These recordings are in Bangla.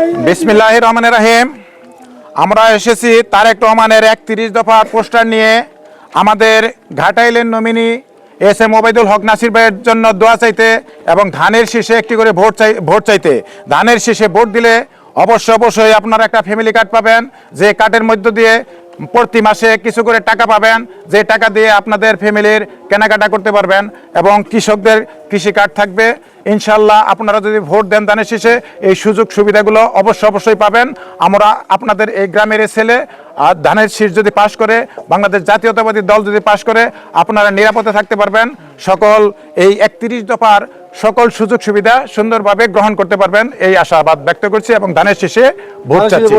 বিসমিল্লাহ রহমান রাহিম। আমরা এসেছি তারেক রহমানের একত্রিশ দফা পোস্টার নিয়ে আমাদের ঘাটাইলের nominee S M Obaidul Haque Nasir ভাইয়ের জন্য দোয়া চাইতে এবং ধানের শীষে একটি করে ভোট চাই ভোট চাইতে। ধানের শীষে ভোট দিলে অবশ্যই অবশ্যই আপনারা একটা ফ্যামিলি কার্ড পাবেন। যে কার্ডের মধ্য দিয়ে প্রতি মাসে কিছু করে টাকা পাবেন, যে টাকা দিয়ে আপনাদের ফ্যামিলির কেনাকাটা করতে পারবেন এবং কৃষকদের কৃষি কার্ড থাকবে। ইনশাল্লাহ আপনারা যদি ভোট দেন দানের শেষে, এই সুযোগ সুবিধাগুলো অবশ্যই অবশ্যই পাবেন। আমরা আপনাদের এই গ্রামের ছেলে, আর ধানের শীষ যদি পাশ করে, বাংলাদেশ জাতীয়তাবাদী দল যদি পাশ করে, আপনারা নিরাপদে থাকতে পারবেন। সকল এই একত্রিশ দফার সকল সুযোগ সুবিধা সুন্দরভাবে গ্রহণ করতে পারবেন এই আশাবাদ ব্যক্ত করছি এবং ধানের শেষে ভোট চাচ্ছি।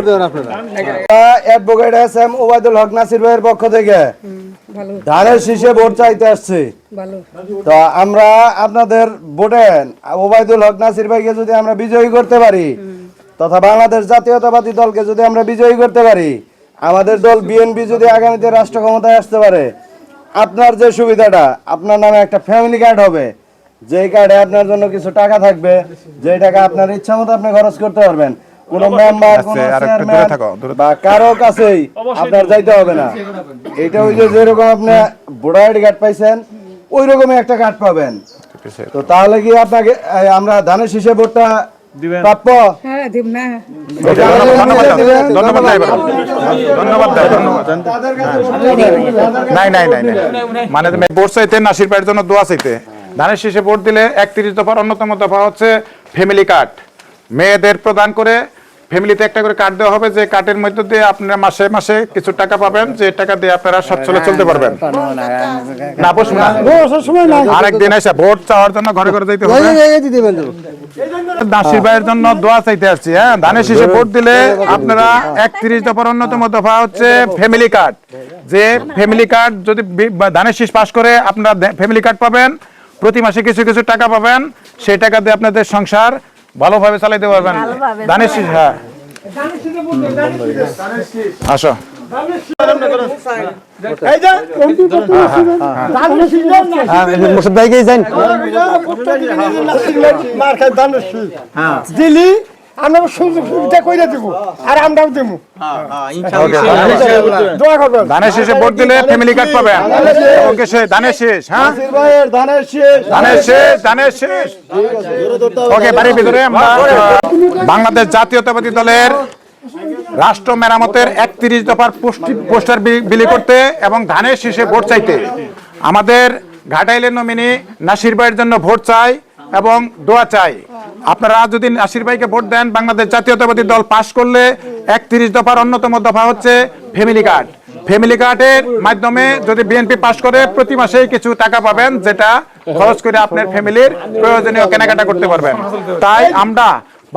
Advocate S M Obaidul Haque Nasir ভাইয়ের পক্ষ থেকে। ধানের শীষে ভোট চাইতে আসছি। ভালো। তো আমরা আপনাদের ভোটে ওবায়দুল হক নাসির ভাইকে যদি আমরা বিজয়ী করতে পারি তথা বাংলাদেশ জাতীয়তাবাদী দলকে যদি আমরা বিজয়ী করতে পারি আমাদের দল বিএনপি যদি আগামীতে রাষ্ট্র ক্ষমতায় আসতে পারে আপনার যে সুবিধাটা আপনার নামে একটা ফ্যামিলি কার্ড হবে। যেই কার্ডে আপনার জন্য কিছু টাকা থাকবে যে টাকা আপনার ইচ্ছা মতো আপনি খরচ করতে পারবেন। কোনো মেম্বার কোনো চেয়ারম্যান বা কারও কাছেই আপনার যাইতে হবে না। এটা ওই যে যেরকম আপনি ভোটার আইডি কার্ড পাইছেন ওই রকমই একটা কার্ড পাবেন। তো তাহলে কি আপনাকে আমরা ধানের শীষে ভোটটা প্রাপ্য? হ্যাঁ। মানে নাসির ভাইয়ের জন্য দোয়া চাইতে। ধানের শীষে ভোট দিলে একত্রিশ দফার অন্যতম দফা হচ্ছে ফ্যামিলি কার্ড মেয়েদের প্রদান করে ফ্যামিলিতে একটা করে কার্ড দেওয়া হবে যে কার্ডের মধ্য দিয়ে আপনারা মাসে মাসে কিছু টাকা পাবেন যে টাকা দিয়ে আপনারা সচ্ছলে চলতে পারবেন। না বসুন না আরেকদিন এসে ভোট চাওয়ার জন্য ঘরে ঘরে যেতে হবে। নাসির ভাইয়ের জন্য দোয়া চাইতে আসছি হ্যাঁ? ধানের শীষে ভোট দিলে আপনারা একত্রিশ দফার অন্যতম দফা হচ্ছে ফ্যামিলি কার্ড যে ফ্যামিলি কার্ড যদি ধানের শীষ পাস করে আপনারা ফ্যামিলি কার্ড পাবেন প্রতি মাসে কিছু কিছু টাকা পাবেন সেই টাকা দিয়ে আপনাদের সংসার ভালোভাবে চালাইতে পারবেন। ধানের শীষ হ্যাঁ। আসো। মুসুদ ভাই গিয়ে যান দিলি আমরা সুযোগ সুবিধা করে দেবো আর আমরাও দেবো। দোয়া করবেন। ধানের শীষে ভোট দিলে ফ্যামিলি কার্ড পাবেন ওকে সে ধানের শীষ হ্যাঁ? ধানের শীষ। ধানের শেষ ধানের শেষ। ওকে বাড়ির ভিতরে আমরা বাংলাদেশ জাতীয়তাবাদী দলের রাষ্ট্র মেরামতের একত্রিশ দফার পোস্টি- পোস্টার বিলি করতে এবং ধানের শীষে ভোট চাইতে। আমাদের ঘাটাইলের নমিনি নাসির ভাইয়ের জন্য ভোট চাই এবং দোয়া চাই। আপনারা যদি নাসির ভাইকে ভোট দেন। বাংলাদেশ জাতীয়তাবাদী দল পাশ করলে একত্রিশ দফার অন্যতম দফা হচ্ছে ফ্যামিলি কার্ড। ফ্যামিলি কার্ডের মাধ্যমে যদি বিএনপি পাশ করে, প্রতি মাসেই কিছু টাকা পাবেন, যেটা খরচ করে আপনার ফ্যামিলির প্রয়োজনীয় কেনাকাটা করতে পারবেন। তাই আমরা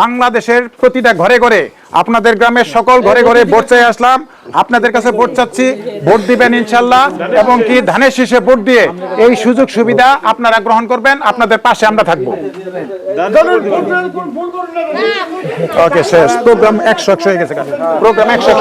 বাংলাদেশের প্রতিটা ঘরে ঘরে আপনাদের গ্রামের সকল ঘরে ঘরে ভোট চাই আসলাম। আপনাদের কাছে ভোট চাচ্ছি ভোট দিবেন ইনশাল্লাহ এবং কি ধানের শীষে ভোট দিয়ে এই সুযোগ সুবিধা আপনারা গ্রহণ করবেন আপনাদের পাশে আমরা থাকব। ওকে শেষ। প্রোগ্রাম একশো একশো হয়ে গেছে প্রোগ্রাম একশো।